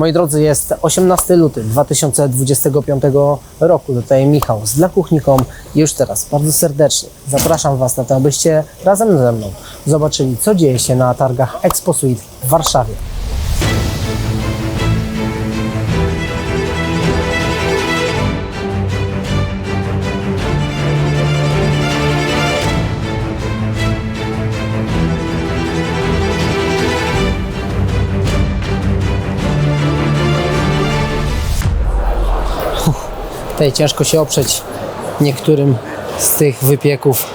Moi drodzy, jest 18 luty 2025 roku. Tutaj Michał z Dla Kuchnikom. Już teraz bardzo serdecznie zapraszam Was na to, abyście razem ze mną zobaczyli, co dzieje się na targach Expo Suite w Warszawie. Tutaj ciężko się oprzeć niektórym z tych wypieków.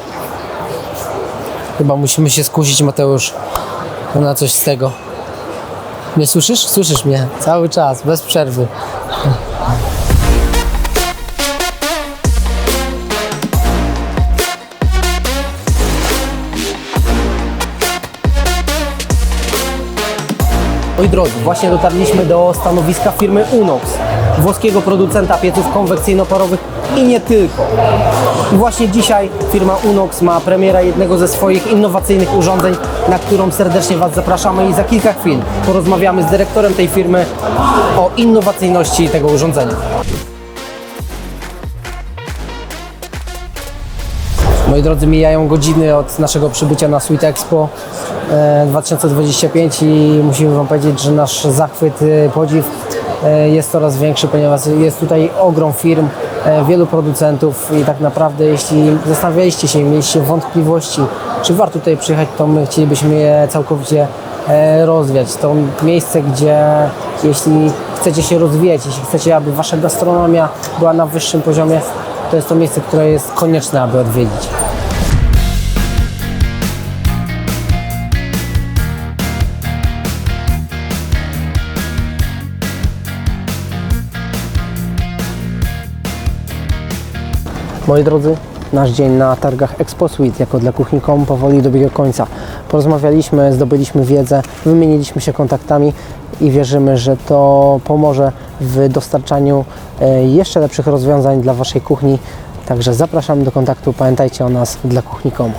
Chyba musimy się skusić, Mateusz, na coś z tego. Nie słyszysz? Słyszysz mnie cały czas, bez przerwy. Moi drodzy, właśnie dotarliśmy do stanowiska firmy Unox, włoskiego producenta pieców konwekcyjno-parowych i nie tylko. Właśnie dzisiaj firma Unox ma premierę jednego ze swoich innowacyjnych urządzeń, na którą serdecznie Was zapraszamy i za kilka chwil porozmawiamy z dyrektorem tej firmy o innowacyjności tego urządzenia. Moi drodzy, mijają godziny od naszego przybycia na Suite Expo e, 2025 i musimy Wam powiedzieć, że nasz zachwyt, e, podziw e, jest coraz większy, ponieważ jest tutaj ogrom firm, e, wielu producentów i tak naprawdę jeśli zastanawialiście się, mieliście wątpliwości, czy warto tutaj przyjechać, to my chcielibyśmy je całkowicie e, rozwiać. To miejsce, gdzie jeśli chcecie się rozwijać, jeśli chcecie, aby Wasza gastronomia była na wyższym poziomie, to jest to miejsce, które jest konieczne, aby odwiedzić. Moi drodzy, nasz dzień na targach Expo Suite jako dla kuchnikom powoli dobiega końca. Porozmawialiśmy, zdobyliśmy wiedzę, wymieniliśmy się kontaktami i wierzymy, że to pomoże w dostarczaniu e, jeszcze lepszych rozwiązań dla Waszej kuchni. Także zapraszamy do kontaktu. Pamiętajcie o nas dla kuchnikom.